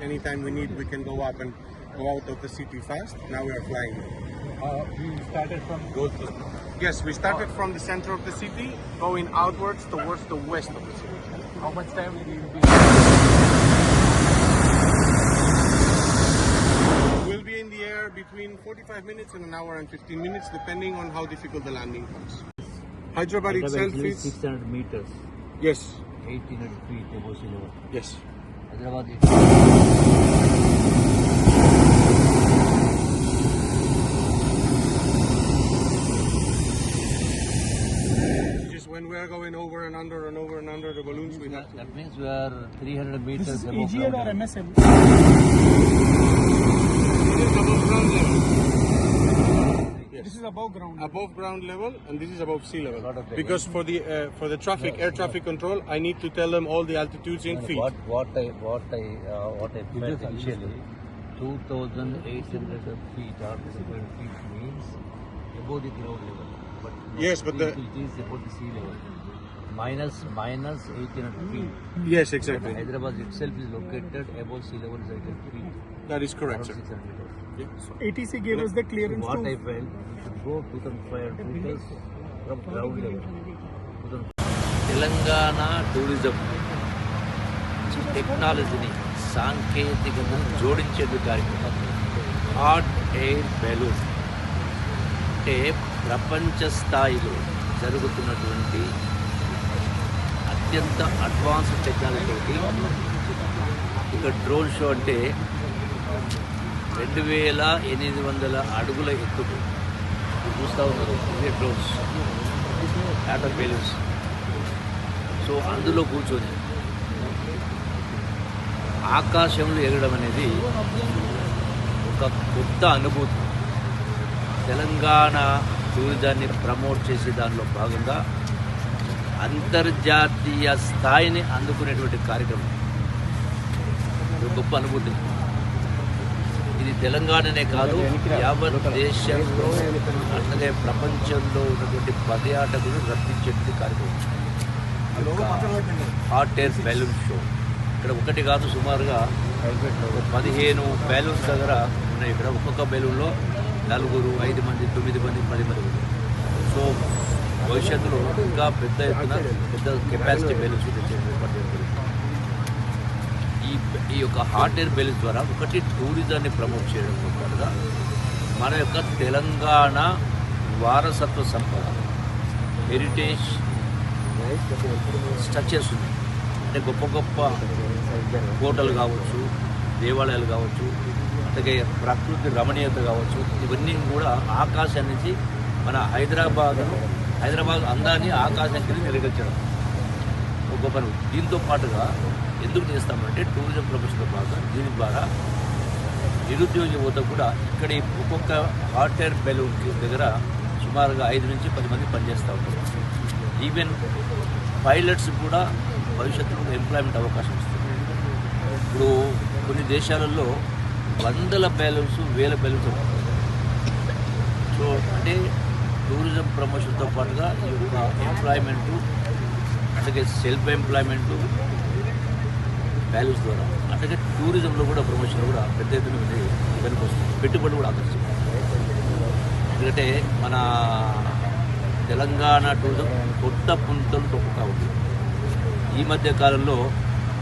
anytime we need, we can go up and go out of the city fast. Now we are flying. Uh, we started from. Yes, we started from the center of the city, going outwards towards the west of the city. How much time will you be? We'll be in the air between 45 minutes and an hour and 15 minutes, depending on how difficult the landing comes. Hyderabad itself Hyderabad is is 600 meters, yes, 1800 feet above sea level. yes. Hyderabad is Just when we are going over and under and over and under the balloons, we have to. that means we are 300 meters This is above AGL ground or level. MSL? It's above ground level. This is above ground. above ground level and this is above sea level because for the uh, for the traffic air traffic control i need to tell them all the altitudes in And feet What what I what I uh, what I felt initially, 2,800 feet or 2,000 feet means above the ground level. But Yes, but the- it is above the sea level. Minus minus 1,800 feet. yes exactly Hyderabad itself is located above sea level is 800 feet, that is correct sir 600 meters. So ATC gave us the So clearance what I to. felt, we should go 2,500 meters from ground level. 2,000 Telangana tourism టెక్నాలజీని సాంకేతికతను జోడించేందుకు కార్యక్రమం hot air balloon అంటే ప్రపంచ స్థాయిలో జరుగుతున్నటువంటి అత్యంత advance టెక్నాలజీతోటి ఇక drone show అంటే రెండు వేల ఎనిమిది వందల అడుగుల ఎత్తుకు చూస్తూ ఉన్నారు ఇవే డ్రోన్స్ బెలూన్స్ సో అందులో కూర్చొని ఆకాశంలో ఎగడం అనేది ఒక కొత్త అనుభూతి. తెలంగాణ టూరిజాన్ని ప్రమోట్ చేసే దానిలో భాగంగా అంతర్జాతీయ స్థాయిని అందుకునేటువంటి కార్యక్రమం. ఒక గొప్ప అనుభూతి. ఇది తెలంగాణనే కాదు యావత్ దేశంలో అట్లాగే ప్రపంచంలో ఉన్నటువంటి పర్యాటకులు రప్పించేటువంటి కార్యక్రమం హాట్ ఎయిర్ బెలూన్ షో. ఇక్కడ ఒకటి కాదు సుమారుగా పదిహేను బెలూన్స్ దగ్గర ఉన్నాయి. ఇక్కడ ఒక్కొక్క బెలూన్లో నలుగురు ఐదు మంది తొమ్మిది మంది పది మంది సో భవిష్యత్తులో ఇంకా పెద్ద ఎత్తున పెద్ద కెపాసిటీ బెలూన్స్ తెచ్చే ఈ యొక్క హాట్ ఎయిర్ బెలూన్స్ ద్వారా ఒకటి టూరిజాన్ని ప్రమోట్ చేయడం పాటుగా మన యొక్క తెలంగాణ వారసత్వ సంపద హెరిటేజ్ స్ట్రక్చర్స్ ఉన్నాయి. అంటే గొప్ప గొప్ప కోటలు కావచ్చు దేవాలయాలు కావచ్చు అట్లాగే ప్రకృతి రమణీయత కావచ్చు ఇవన్నీ కూడా ఆకాశం నుంచి మన హైదరాబాద్ను హైదరాబాద్ అందాన్ని ఆకాశం కింద గొప్ప దీంతో పాటుగా ఎందుకు చేస్తామంటే టూరిజం ప్రొఫెషన్తో పాటుగా దీని ద్వారా నిరుద్యోగ యువత కూడా ఇక్కడ ఒక్కొక్క హాట్ ఎయిర్ బెలూన్ దగ్గర సుమారుగా ఐదు నుంచి పది మంది పనిచేస్తూ ఉంటారు. ఈవెన్ పైలట్స్ కూడా భవిష్యత్తులో ఎంప్లాయ్మెంట్ అవకాశం ఇస్తుంది. ఇప్పుడు కొన్ని దేశాలలో వందల బ్యాలెన్స్ వేల బ్యాలెన్స్ సో అంటే టూరిజం ప్రమోషన్తో పాటుగా ఈ యొక్క ఎంప్లాయ్మెంటు అలాగే సెల్ఫ్ ఎంప్లాయ్మెంటు వాల్యూస్ ద్వారా అలాగే టూరిజంలో కూడా ప్రమోషన్ కూడా పెద్ద ఎత్తున వెనుక వస్తుంది పెట్టుబడి కూడా ఆకర్షిస్తుంది ఎందుకంటే మన తెలంగాణ టూరిజం కొత్త పుంతలు తొక్కుతూ ఉంది. ఈ మధ్య కాలంలో